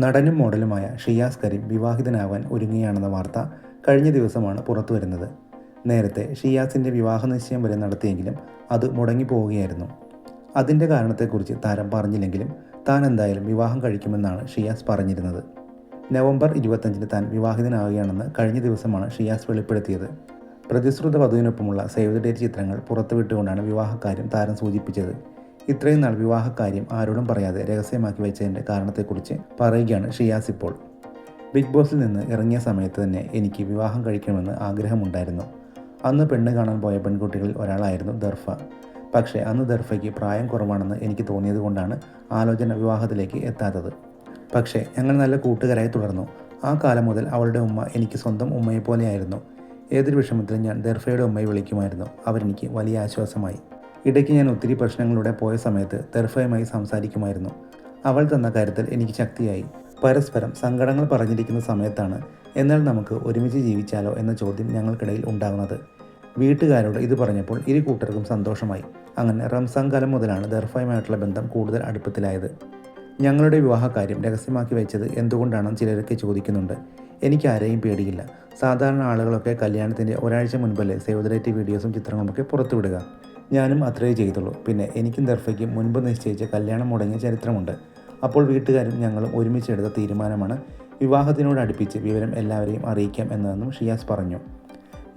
നടനും മോഡലുമായ ഷിയാസ് കരീം വിവാഹിതനാവാൻ ഒരുങ്ങുകയാണെന്ന വാർത്ത കഴിഞ്ഞ ദിവസമാണ് പുറത്തു വരുന്നത് നേരത്തെ ഷിയാസിന്റെ വിവാഹ നിശ്ചയം വരെ നടത്തിയെങ്കിലും അത് മുടങ്ങിപ്പോവുകയായിരുന്നു. അതിന്റെ കാരണത്തെക്കുറിച്ച് താരം പറഞ്ഞില്ലെങ്കിലും താൻ എന്തായാലും വിവാഹം കഴിക്കുമെന്നാണ് ഷിയാസ് പറഞ്ഞിരുന്നത്. നവംബർ ഇരുപത്തഞ്ചിന് താൻ വിവാഹിതനാവുകയാണെന്ന് കഴിഞ്ഞ ദിവസമാണ് ഷിയാസ് വെളിപ്പെടുത്തിയത്. പ്രതിശ്രുത വധുവിനൊപ്പമുള്ള സേവ് ദ ഡേറ്റ് ചിത്രങ്ങൾ പുറത്തുവിട്ടുകൊണ്ടാണ് വിവാഹക്കാര്യം താരം സൂചിപ്പിച്ചത്. ഇത്രയും നാൾ വിവാഹക്കാര്യം ആരോടും പറയാതെ രഹസ്യമാക്കി വെച്ചതിന്റെ കാരണത്തെക്കുറിച്ച് പറയുകയാണ് ഷിയാസ് ഇപ്പോൾ. ബിഗ് ബോസിൽ നിന്ന് ഇറങ്ങിയ സമയത്ത് തന്നെ എനിക്ക് വിവാഹം കഴിക്കണമെന്ന് ആഗ്രഹമുണ്ടായിരുന്നു. അന്ന് പെണ്ണ് കാണാൻ പോയ പെൺകുട്ടികളിൽ ഒരാളായിരുന്നു ദർഫ. പക്ഷേ അന്ന് ദർഫയ്ക്ക് പ്രായം കുറവാണെന്ന് എനിക്ക് തോന്നിയതുകൊണ്ടാണ് ആലോചന വിവാഹത്തിലേക്ക് എത്താത്തത്. പക്ഷേ ഞങ്ങൾ നല്ല കൂട്ടുകാരായി തുടർന്നു. ആ കാലം മുതൽ അവളുടെ ഉമ്മ എനിക്ക് സ്വന്തം ഉമ്മയെപ്പോലെയായിരുന്നു. ഏതൊരു വിഷമത്തിലും ഞാൻ ദർഫയുടെ ഉമ്മയെ വിളിക്കുമായിരുന്നു. അവരെനിക്ക് വലിയ ആശ്വാസമായി. ഇടയ്ക്ക് ഞാൻ ഒത്തിരി പ്രശ്നങ്ങളിലൂടെ പോയ സമയത്ത് തെർഫയുമായി സംസാരിക്കുമായിരുന്നു. അവൾ തന്ന കാര്യത്തിൽ എനിക്ക് ശക്തിയായി. പരസ്പരം സങ്കടങ്ങൾ പറഞ്ഞിരിക്കുന്ന സമയത്താണ് എന്നാൽ നമുക്ക് ഒരുമിച്ച് ജീവിച്ചാലോ എന്ന ചോദ്യം ഞങ്ങൾക്കിടയിൽ ഉണ്ടാകുന്നത് വീട്ടുകാരോട് ഇത് പറഞ്ഞപ്പോൾ ഇരു കൂട്ടർക്കും സന്തോഷമായി. അങ്ങനെ റംസാൻ കാലം മുതലാണ് ദർഫയുമായിട്ടുള്ള ബന്ധം കൂടുതൽ അടുപ്പത്തിലായത്. ഞങ്ങളുടെ വിവാഹകാര്യം രഹസ്യമാക്കി വെച്ചത് എന്തുകൊണ്ടാണെന്ന് ചിലരൊക്കെ ചോദിക്കുന്നുണ്ട്. എനിക്ക് ആരെയും പേടിയില്ല. സാധാരണ ആളുകളൊക്കെ കല്യാണത്തിന്റെ ഒരാഴ്ച മുൻപല്ലേ സേവ് ദ ഡേറ്റ് വീഡിയോസും ചിത്രങ്ങളുമൊക്കെ പുറത്തുവിടുക. ഞാനും അത്രയേ ചെയ്തുള്ളൂ. പിന്നെ എനിക്കും ദർഫയ്ക്കും മുൻപ് നിശ്ചയിച്ച കല്യാണം മുടങ്ങിയ ചരിത്രമുണ്ട്. അപ്പോൾ വീട്ടുകാരും ഞങ്ങളും ഒരുമിച്ചെടുത്ത തീരുമാനമാണ് വിവാഹത്തിനോട് അടുപ്പിച്ച് വിവരം എല്ലാവരെയും അറിയിക്കാം എന്നതെന്നും ഷിയാസ് പറഞ്ഞു.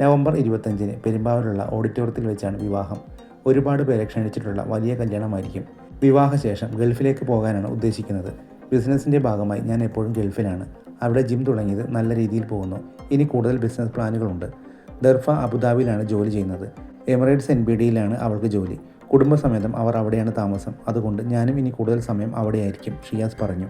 നവംബർ ഇരുപത്തഞ്ചിന് പെരുമ്പാവൂരുള്ള ഓഡിറ്റോറിയത്തിൽ വെച്ചാണ് വിവാഹം. ഒരുപാട് പേരെ ക്ഷണിച്ചിട്ടുള്ള വലിയ കല്യാണമായിരിക്കും. വിവാഹശേഷം ഗൾഫിലേക്ക് പോകാനാണ് ഉദ്ദേശിക്കുന്നത്. ബിസിനസ്സിന്റെ ഭാഗമായി ഞാൻ എപ്പോഴും ഗൾഫിലാണ്. അവിടെ ജിം തുടങ്ങിയത് നല്ല രീതിയിൽ പോകുന്നു. ഇനി കൂടുതൽ ബിസിനസ് പ്ലാനുകളുണ്ട്. ദർഫ അബുദാബിയിലാണ് ജോലി ചെയ്യുന്നത്. എമിറേറ്റ്സ് എൻ ബി ഡിയിലാണ് അവൾക്ക് ജോലി. കുടുംബസമേതം അവർ അവിടെയാണ് താമസം. അതുകൊണ്ട് ഞാനും ഇനി കൂടുതൽ സമയം അവിടെയായിരിക്കും ഷിയാസ് പറഞ്ഞു.